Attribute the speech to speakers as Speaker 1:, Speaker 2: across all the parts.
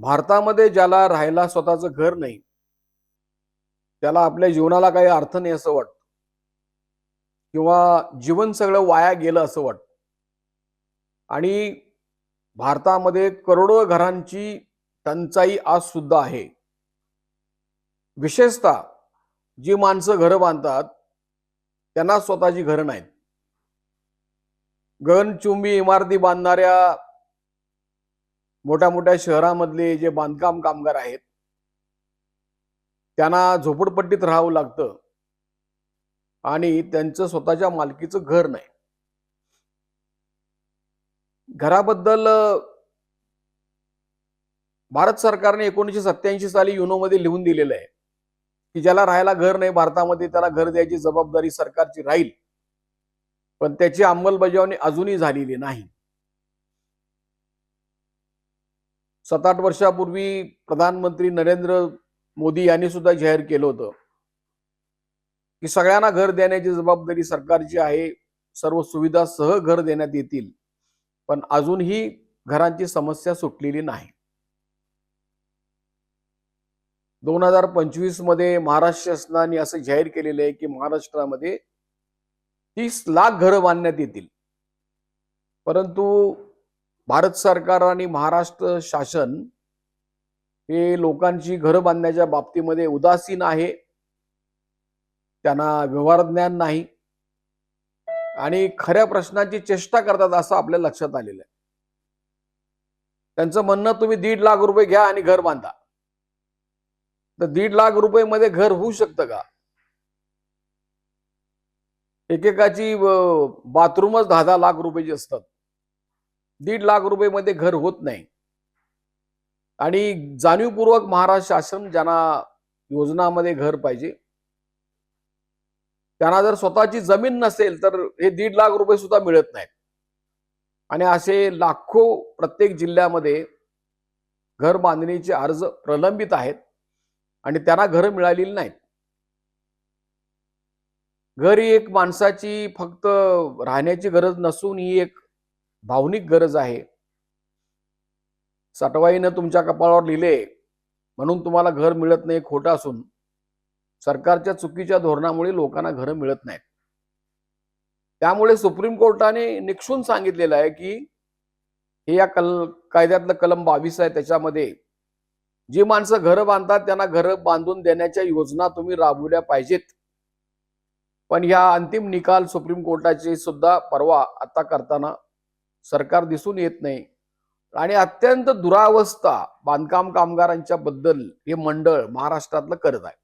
Speaker 1: भारतामध्ये ज्याला राहायला स्वतःचं घर नाही त्याला आपल्या जीवनाला काही अर्थ नाही असं वाटतं. किंवा जीवन सगळं वाया गेलं असं वाटतं. आणि भारतामध्ये करोडो घरांची टंचाई आज सुद्धा आहे. विशेषतः जी माणसं घरं बांधतात त्यांना स्वतःची घरं नाहीत. गगनचुंबी इमारती बांधणाऱ्या मोठ्या मोठ्या शहरामधले जे बांधकाम कामगार आहेत त्यांना झोपडपट्टीत राहावं लागतं. आणि त्यांचं स्वतःच्या मालकीचं घर नाही. घराबद्दल भारत सरकारने एकोणीसशे सत्याऐंशी साली युनोमध्ये लिहून दिलेलं आहे की ज्याला राहायला घर नाही भारतामध्ये त्याला घर द्यायची जबाबदारी सरकारची राहील. पण त्याची अंमलबजावणी अजूनही झालेली नाही. सात आठ वर्षापूर्वी प्रधानमंत्री नरेंद्र मोदी यांनी सुद्धा जाहीर केलं होतं. की सगळ्यांना घर देण्याची जबाबदारी सरकारची आहे सर्व सुविधा सह घर देण्यात येतील पण अजूनही घरांची समस्या सुटलेली नाही. दोन हजार पंचवीसमध्ये महाराष्ट्र शासनाने असं जाहीर केलेलं आहे की महाराष्ट्रामध्ये तीस लाख घरं बांधण्यात येतील. परंतु भारत सरकार आणि महाराष्ट्र शासन हे लोकांची घरं बांधण्याच्या बाबतीमध्ये उदासीन आहे. त्यांना व्यवहार ज्ञान नाही. आणि खऱ्या प्रश्नांची चेष्टा करतात असं आपल्या लक्षात आलेलं आहे. त्यांचं म्हणणं तुम्ही दीड लाख रुपये घ्या आणि घर बांधा. तर दीड लाख रुपये मध्ये घर होऊ शकतं का? एकेकाची बाथरूमच दहा दहा लाख रुपयाची असतात. दीड लाख रुपयेमध्ये घर होत नाही. आणि जाणीवपूर्वक महाराष्ट्र शासन ज्यांना योजनामध्ये घर पाहिजे त्यांना जर स्वतःची जमीन नसेल तर हे दीड लाख रुपये सुद्धा मिळत नाहीत. आणि असे लाखो प्रत्येक जिल्ह्यामध्ये घर बांधणीचे अर्ज प्रलंबित आहेत आणि त्यांना घरं मिळालेली नाहीत. घर ही एक माणसाची फक्त राहण्याची गरज नसून ही एक भावनिक गरज आहे. सटवाईनं तुमच्या कपाळावर लिहिले म्हणून तुम्हाला घर मिळत नाही खोटं असून. सरकारच्या चुकीच्या धोरणामुळे लोकांना घरं मिळत नाहीत. त्यामुळे सुप्रीम कोर्टाने निक्षून सांगितलेलं आहे की हे या कल कायद्यातलं कलम बावीस आहे त्याच्यामध्ये जी माणसं घरं बांधतात त्यांना घरं बांधून देण्याच्या योजना तुम्ही राबवल्या पाहिजेत. पण ह्या अंतिम निकाल सुप्रीम कोर्टाचे सुद्धा परवा आता करताना सरकार दिसून येत नाही. आणि अत्यंत दुरावस्था बांधकाम कामगारांच्या बद्दल हे मंडळ महाराष्ट्रातलं करत आहे.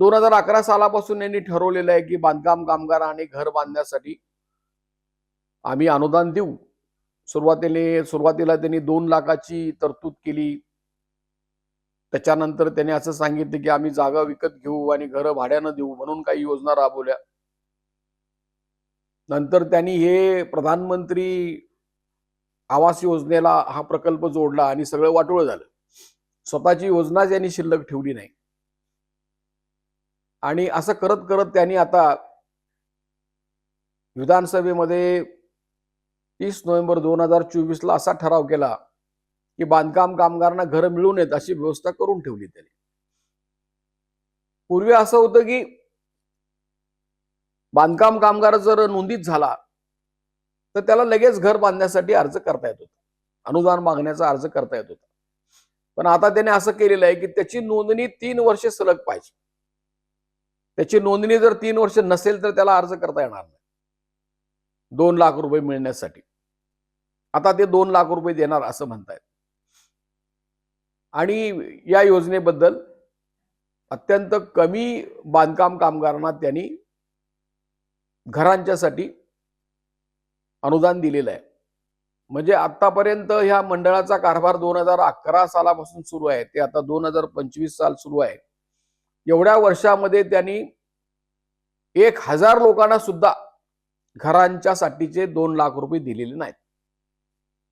Speaker 1: दोन हजार अकरा सालापासून यांनी ठरवलेलं आहे की बांधकाम कामगार आणि घर बांधण्यासाठी आम्ही अनुदान देऊ. सुरुवातीला सुरुवातीला त्यांनी दोन लाखाची तरतूद केली. त्याच्यानंतर त्याने असं सांगितलं की आम्ही जागा विकत घेऊ आणि घरं भाड्यानं देऊ म्हणून काही योजना राबवल्या. नंतर त्यांनी हे प्रधानमंत्री आवास योजनेला हा प्रकल्प जोडला आणि सगळं वाटोळं झालं. स्वतःची योजनाच यांनी शिल्लक ठेवली नाही. आणि असं करत करत त्यांनी आता विधानसभेमध्ये तीस नोव्हेंबर दोन हजार चोवीसला असा ठराव केला की बांधकाम कामगारांना घरं मिळू नयेत अशी व्यवस्था करून ठेवली त्यांनी. पूर्वी असं होतं की बांधकाम कामगार जर नोंदीत झाला तर त्याला लगेच घर बांधण्यासाठी अर्ज करता येत होता. अनुदान मागण्याचा अर्ज करता येत होता. पण आता त्याने असं केलेलं आहे की त्याची नोंदणी तीन वर्षे सलग पाहिजे. त्याची नोंदणी जर तीन वर्ष नसेल तर त्याला अर्ज करता येणार नाही. दोन लाख रुपये मिळण्यासाठी. आता ते दोन लाख रुपये देणार असं म्हणतायत. आणि या योजनेबद्दल अत्यंत कमी बांधकाम कामगारांना त्यांनी घरांच्यासाठी अनुदान दिलेलं आहे. म्हणजे आतापर्यंत ह्या मंडळाचा कारभार दोन हजार अकरा सालापासून सुरू आहे. ते आता दोन हजार पंचवीस साल सुरू आहे. एवढ्या वर्षामध्ये त्यांनी एक हजार लोकांना सुद्धा घरांच्या साठीचे दोन लाख रुपये दिलेले नाहीत.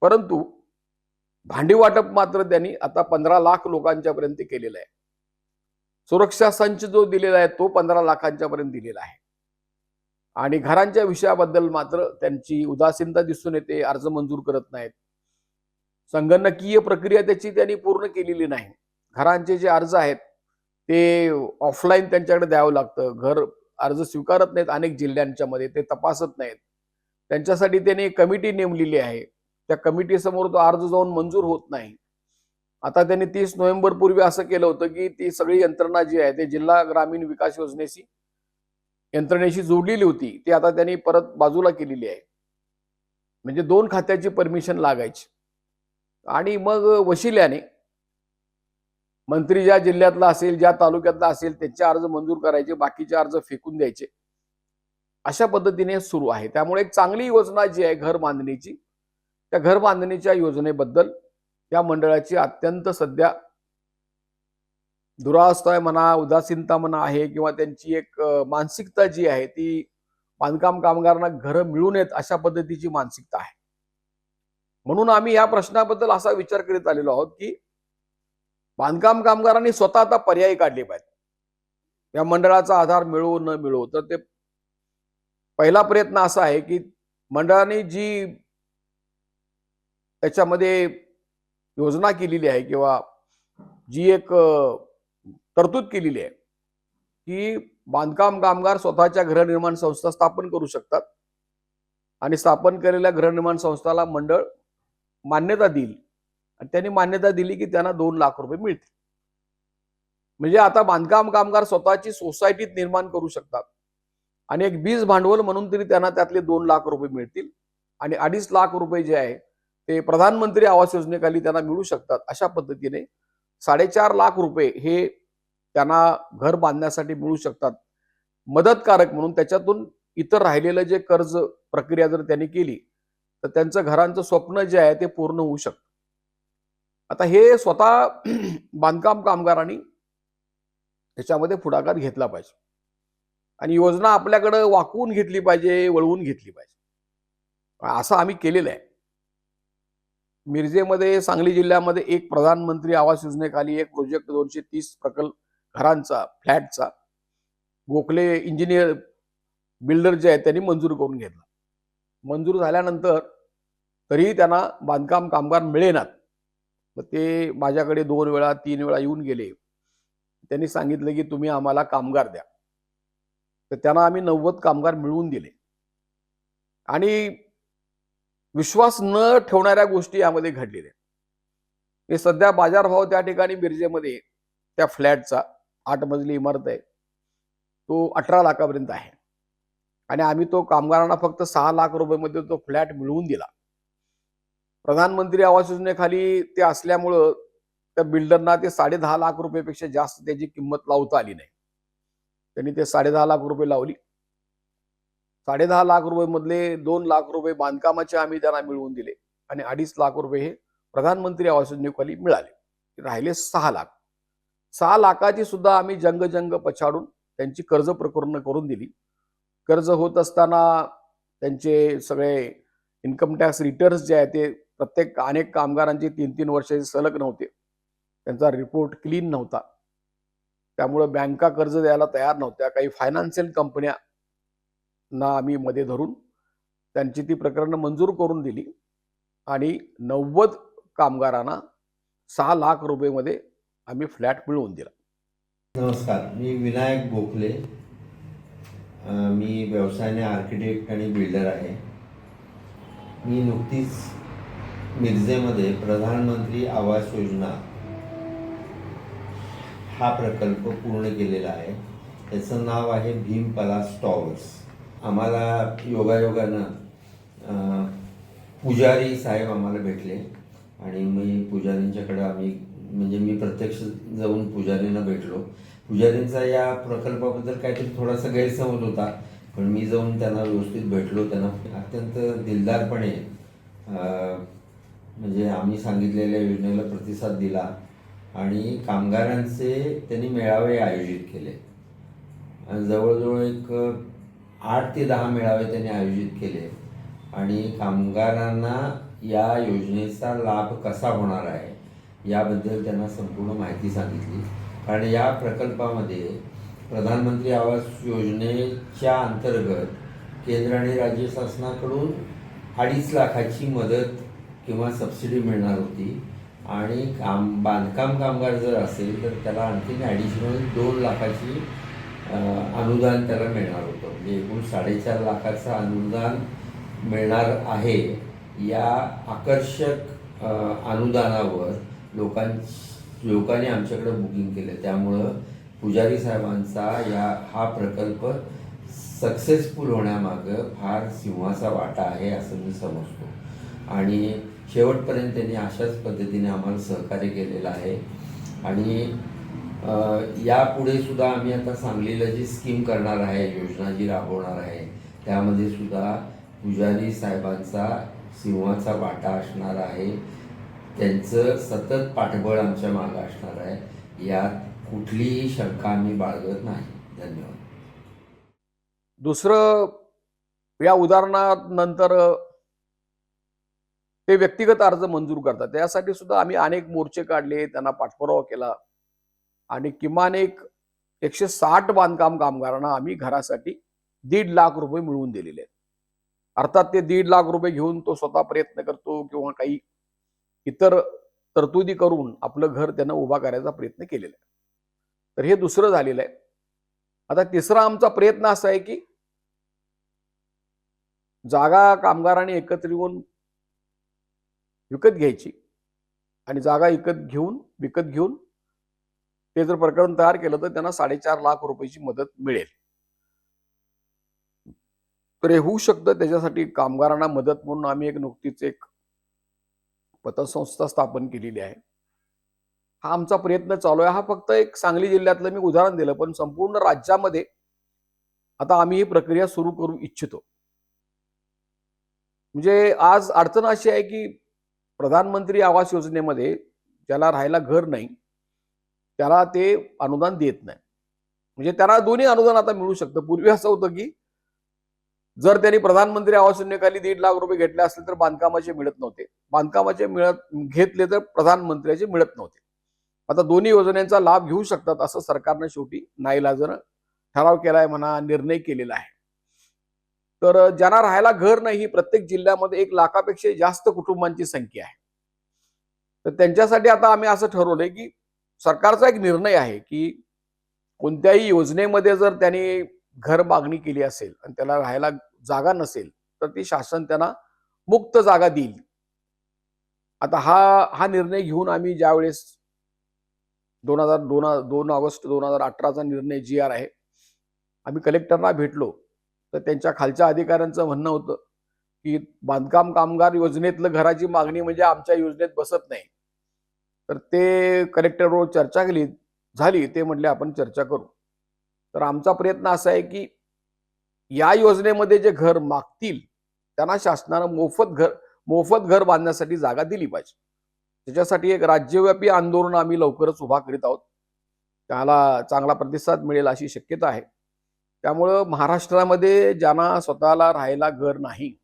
Speaker 1: परंतु भांडी वाटप मात्र त्यांनी आता पंधरा लाख लोकांच्या पर्यंत केलेलं आहे. सुरक्षा संच जो दिलेला आहे तो पंधरा लाखांच्या पर्यंत दिलेला आहे. आणि घरांच्या विषयाबद्दल मात्र त्यांची उदासीनता दिसून येते अर्ज मंजूर करत नाहीत. संगणकीय प्रक्रिया त्याची त्यांनी पूर्ण केलेली नाही. घरांचे जे अर्ज आहेत ते ऑफलाईन त्यांच्याकडे द्यावं लागतं. घर अर्ज स्वीकारत नाहीत अनेक जिल्ह्यांच्या मध्ये ते तपासत नाहीत. त्यांच्यासाठी त्यांनी कमिटी नेमलेली आहे. त्या कमिटीसमोर तो अर्ज जाऊन मंजूर होत नाही. आता त्यांनी तीस नोव्हेंबर पूर्वी असं केलं होतं की ती सगळी यंत्रणा जी आहे ते जिल्हा ग्रामीण विकास योजनेशी यंत्रणेशी जोडलेली होती ती आता त्यांनी परत बाजूला केलेली आहे. म्हणजे दोन खात्याची परमिशन लागायची. आणि मग वशिल्याने मंत्री ज्या जिल्ह्यातला असेल ज्या तालुक्यातला असेल त्याचे अर्ज मंजूर करायचे बाकीचे अर्ज फेकून द्यायचे. अशा पद्धतीने सुरू आहे. त्यामुळे एक चांगली योजना जी आहे घर बांधणीची त्या घर बांधणीच्या योजनेबद्दल त्या मंडळाची अत्यंत सध्या दुरावस्था म्हणा उदासीनता म्हणा आहे किंवा त्यांची एक मानसिकता जी आहे ती बांधकाम कामगारांना घरं मिळू नयेत अशा पद्धतीची मानसिकता आहे. म्हणून आम्ही या प्रश्नाबद्दल असा विचार करीत आलेलो आहोत की बांधकाम कामगारांनी स्वतः आता पर्याय काढले पाहिजे या मंडळाचा आधार मिळवू न मिळवू तर ते पहिला प्रयत्न असा आहे की मंडळाने जी त्याच्यामध्ये योजना केलेली आहे किंवा जी एक तरतूद केलेली आहे की बांधकाम कामगार स्वतःच्या गृहनिर्माण संस्था स्थापन करू शकतात आणि स्थापन केलेल्या गृहनिर्माण संस्थाला मंडळ मान्यता देईल. आणि त्यांनी मान्यता दिली की त्यांना दोन लाख रुपये मिळतील. म्हणजे आता बांधकाम कामगार स्वतःची सोसायटीत निर्माण करू शकतात. आणि एक बीज भांडवल म्हणून तरी त्यांना त्यातले दोन लाख रुपये मिळतील. आणि अडीच लाख रुपये जे आहे ते प्रधानमंत्री आवास योजनेखाली त्यांना मिळू शकतात अशा पद्धतीने साडेचार लाख रुपये हे त्यांना घर बांधण्यासाठी मिळू शकतात. मदतकारक म्हणून त्याच्यातून इतर राहिलेलं जे कर्ज प्रक्रिया जर त्यांनी केली तर त्यांचं घरांचं स्वप्न जे आहे ते पूर्ण होऊ शकतं. आता हे स्वतः बांधकाम कामगारांनी त्याच्यामध्ये पुढाकार घेतला पाहिजे. आणि योजना आपल्याकडं वाकवून घेतली पाहिजे वळवून घेतली पाहिजे. असं आम्ही केलेलं आहे. मिरजेमध्ये सांगली जिल्ह्यामध्ये एक प्रधानमंत्री आवास योजनेखाली एक प्रोजेक्ट दोनशे तीस प्रकल्प घरांचा फ्लॅटचा. गोखले इंजिनियर बिल्डर जे आहेत त्यांनी मंजूर करून घेतला. मंजूर झाल्यानंतर तरीही त्यांना बांधकाम कामगार मिळेनात. मग ते माझ्याकडे दोन वेळा तीन वेळा येऊन गेले. त्यांनी सांगितलं की तुम्ही आम्हाला कामगार द्या. तर त्यांना आम्ही नव्वद कामगार मिळवून दिले. आणि विश्वास न ठेवणाऱ्या गोष्टी यामध्ये घडलेल्या हे सध्या बाजारभाव त्या ठिकाणी मिरजेमध्ये त्या फ्लॅटचा. आठ मजली इमारत आहे. तो अठरा लाखापर्यंत आहे. आणि आम्ही तो कामगारांना फक्त सहा लाख रुपयामध्ये तो फ्लॅट मिळवून दिला. प्रधानमंत्री आवास योजनेखाली ते असल्यामुळं त्या बिल्डरना ते साडे दहा लाख रुपयेपेक्षा जास्त त्याची किंमत लावता आली नाही. त्यांनी ते साडे दहा लाख रुपये लावली. साडे दहा लाख रुपये मधले दोन लाख रुपये बांधकामाचे आम्ही त्यांना मिळवून दिले. आणि अडीच लाख रुपये हे प्रधानमंत्री आवास योजनेखाली मिळाले. राहिले सहा लाख. सहा लाखाची सुद्धा आम्ही जंग जंग पछाडून त्यांची कर्ज प्रकरण करून दिली. कर्ज होत असताना त्यांचे सगळे इन्कम टॅक्स रिटर्न्स जे आहे ते प्रत्येक अनेक कामगारांचे तीन तीन वर्षाचे सलग नव्हते. त्यांचा रिपोर्ट क्लीन नव्हता. त्यामुळं बँका कर्ज द्यायला तयार नव्हत्या. काही फायनान्शियल कंपन्या ना आम्ही मध्ये धरून त्यांची ती प्रकरणं मंजूर करून दिली. आणि नव्वद कामगारांना सहा लाख रुपयेमध्ये आम्ही फ्लॅट मिळवून दिला.
Speaker 2: नमस्कार मी विनायक गोखले मी व्यवसायाने आर्किटेक्ट आणि बिल्डर आहे. मी नुकतीच मिरजेमध्ये प्रधानमंत्री आवास योजना हा प्रकल्प पूर्ण केलेला आहे. त्याचं नाव आहे भीम पलास टॉवर्स आम्हाला योगायोगानं पुजारी साहेब आम्हाला भेटले आणि मी पुजारींच्याकडे आम्ही म्हणजे मी प्रत्यक्ष जाऊन पुजारींना भेटलो. पुजारींचा या प्रकल्पाबद्दल काहीतरी थोडासा गैरसमज होता. पण मी जाऊन त्यांना व्यवस्थित भेटलो. त्यांना अत्यंत दिलदारपणे म्हणजे आम्ही सांगितलेल्या योजनेला प्रतिसाद दिला आणि कामगारांचे त्यांनी मेळावे आयोजित केले. आणि जवळजवळ एक आठ ते दहा मेळावे त्यांनी आयोजित केले. आणि कामगारांना या योजनेचा लाभ कसा होणार आहे? याबद्दल त्यांना संपूर्ण माहिती सांगितली. कारण या प्रकल्पामध्ये प्रधानमंत्री आवास योजनेच्या अंतर्गत केंद्र आणि राज्य शासनाकडून अडीच लाखाची मदत किंवा सबसिडी मिळणार होती. आणि काम बांधकाम कामगार जर असेल तर त्याला आणखीन ॲडिशनल दोन लाखाची अनुदान त्याला मिळणार होतं. म्हणजे एकूण साडेचार लाखाचं अनुदान मिळणार आहे या आकर्षक अनुदानावर. लोकां लोकांनी आमच्याकडे बुकिंग केलं. त्यामुळं पुजारी साहेबांचा या हा प्रकल्प सक्सेसफुल होण्यामागं फार सिंहाचा वाटा आहे असं मी समजतो. आणि शेवटपर्यंत त्यांनी अशाच पद्धतीने आम्हाला सहकार्य केलेलं आहे. आणि यापुढे सुद्धा आम्ही आता सांगलीला जी स्कीम करणार आहे योजना जी राबवणार आहे त्यामध्ये सुद्धा पुजारी साहेबांचा सिंहाचा वाटा असणार आहे. त्यांचं सतत पाठबळ आमच्या मागं असणार आहे. यात कुठलीही शंका आम्ही बाळगत नाही. धन्यवाद.
Speaker 1: दुसरं या उदाहरणानंतर ते व्यक्तिगत अर्ज मंजूर करतात. त्यासाठी सुद्धा आम्ही अनेक मोर्चे काढले त्यांना पाठपुरावा केला. आणि किमान एक एकशे साठ बांधकाम कामगारांना आम्ही घरासाठी दीड लाख रुपये मिळवून दिलेले आहेत. अर्थात ते दीड लाख रुपये घेऊन तो स्वतः प्रयत्न करतो किंवा काही इतर तरतुदी करून आपलं घर त्यांना उभा करायचा प्रयत्न केलेला आहे. तर हे दुसरं झालेलं आहे. आता तिसरा आमचा प्रयत्न असा आहे की जागा कामगारांनी एकत्र येऊन विकत घ्यायची आणि जागा विकत घेऊन विकत घेऊन ते जर प्रकरण तयार केलं तर त्यांना साडेचार लाख रुपयाची मदत मिळेल. तर हे होऊ शकतं. त्याच्यासाठी कामगारांना मदत म्हणून आम्ही एक नुकतीच एक पतसंस्था स्थापन केलेली आहे. हा आमचा प्रयत्न चालू आहे. हा फक्त एक सांगली जिल्ह्यातलं मी उदाहरण दिलं पण संपूर्ण राज्यामध्ये आता आम्ही ही प्रक्रिया सुरू करू इच्छितो. म्हणजे आज अडचण अशी आहे की प्रधानमंत्री आवास योजनेमध्ये ज्याला राहायला घर नाही त्याला ते अनुदान देत नाही. म्हणजे त्याला दोन्ही अनुदान आता मिळू शकतं. पूर्वी असं होतं की जर त्यांनी प्रधानमंत्री आवास योजनेखाली दीड लाख रुपये घेतले असले तर बांधकामाचे मिळत नव्हते. बांधकामाचे मिळत घेतले तर प्रधानमंत्र्याचे मिळत नव्हते. आता दोन्ही योजनेचा लाभ घेऊ शकतात असं सरकारनं शेवटी नाईलाजानं ठराव केलाय म्हणा निर्णय केलेला आहे. तर ज्यांना राहायला घर नाही ही प्रत्येक जिल्ह्यामध्ये एक लाखापेक्षा जास्त कुटुंबांची संख्या आहे. तर त्यांच्यासाठी आता आम्ही असं ठरवलंय की सरकारचा एक निर्णय आहे की कोणत्याही योजनेमध्ये जर त्यांनी घर मागणी केली असेल आणि त्याला राहायला जागा नसेल तर ती शासन त्यांना मुक्त जागा देईल. आता हा हा निर्णय घेऊन आम्ही ज्यावेळेस दोन हजार दोन दोन ऑगस्ट दोन हजार अठराचा निर्णय जी आर आहे आम्ही कलेक्टरना भेटलो. तर त्यांच्या खालच्या अधिकाऱ्यांचं म्हणणं होतं की बांधकाम कामगार योजनेतलं घराची मागणी म्हणजे आमच्या योजनेत बसत नाही. तर ते कलेक्टरबरोबर चर्चा केली झाली ते म्हटले आपण चर्चा करू. तर आमचा प्रयत्न असा आहे की या योजनेमध्ये जे घर मागतील त्यांना शासनानं मोफत घर मोफत घर बांधण्यासाठी जागा दिली पाहिजे. त्याच्यासाठी एक राज्यव्यापी आंदोलन आम्ही लवकरच उभा करीत आहोत. त्याला चांगला प्रतिसाद मिळेल अशी शक्यता आहे. त्यामुळं महाराष्ट्रामध्ये ज्यांना स्वतःला राहायला घर नाही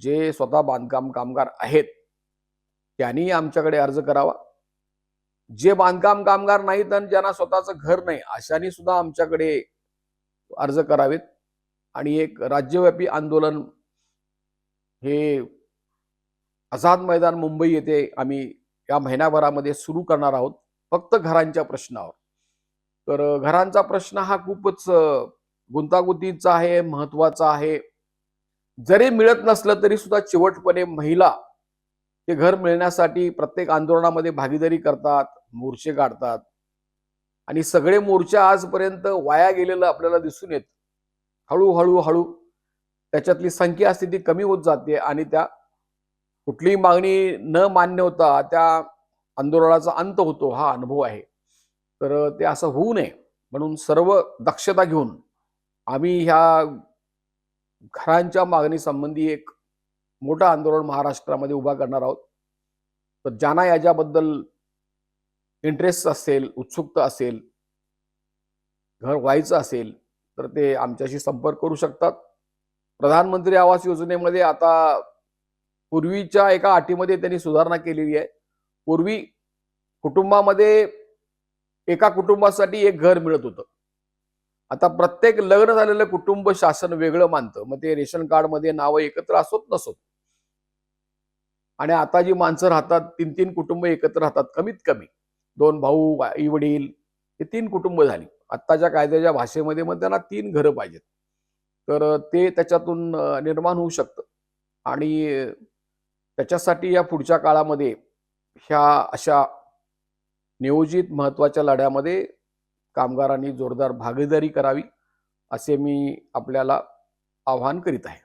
Speaker 1: जे स्वतः बांधकाम कामगार आहेत त्यांनी आमच्याकडे अर्ज करावा. जे बांधकाम कामगार नाहीत आणि ज्यांना स्वतःचं घर नाही अशांनी सुद्धा आमच्याकडे अर्ज करावेत. आणि एक राज्यव्यापी आंदोलन हे आझाद मैदान मुंबई येथे आम्ही या महिन्याभरामध्ये सुरू करणार आहोत फक्त घरांच्या प्रश्नावर. तर घरांचा प्रश्न हा खूपच गुंतागुंतीचा आहे महत्त्वाचा आहे. जरी मिळत नसलं तरी सुद्धा चिवटपणे महिला ते घर मिळण्यासाठी प्रत्येक आंदोलनामध्ये भागीदारी करतात मोर्चे काढतात. आणि सगळे मोर्चे आजपर्यंत वाया गेलेलं आपल्याला दिसून येत. हळूहळू हळू त्याच्यातली संख्या असते ती कमी होत जाते आणि त्या कुठलीही मागणी न मान्य होता त्या आंदोलनाचा अंत होतो हा अनुभव आहे. तर ते असं होऊ नये म्हणून सर्व दक्षता घेऊन आम्ही ह्या घरांच्या मागणीसंबंधी एक मोठं आंदोलन महाराष्ट्रामध्ये उभा करणार आहोत. तर ज्यांना याच्याबद्दल इंटरेस्ट असेल उत्सुकता असेल घर व्हायचं असेल तर ते आमच्याशी संपर्क करू शकतात. प्रधानमंत्री आवास योजनेमध्ये आता पूर्वीच्या एका अटीमध्ये त्यांनी सुधारणा केलेली आहे. पूर्वी कुटुंबामध्ये एका कुटुंबासाठी एक घर मिळत होतं. आता प्रत्येक लग्न झालेलं कुटुंब शासन वेगळं मानतं. मग ते रेशन कार्डमध्ये नावं एकत्र असोत नसोत. आणि आता जी माणसं राहतात तीन तीन कुटुंब एकत्र राहतात कमीत कमी दोन भाऊ आई वडील हे तीन कुटुंब झाली. आत्ताच्या कायद्याच्या भाषेमध्ये मग त्यांना तीन घरं पाहिजेत. तर ते त्याच्यातून निर्माण होऊ शकतं. आणि त्याच्यासाठी या पुढच्या काळामध्ये ह्या अशा नियोजित महत्त्वाच्या लढ्यामध्ये कामगारांनी जोरदार भागीदारी करावी असे मी आपल्याला आवाहन करीत आहे.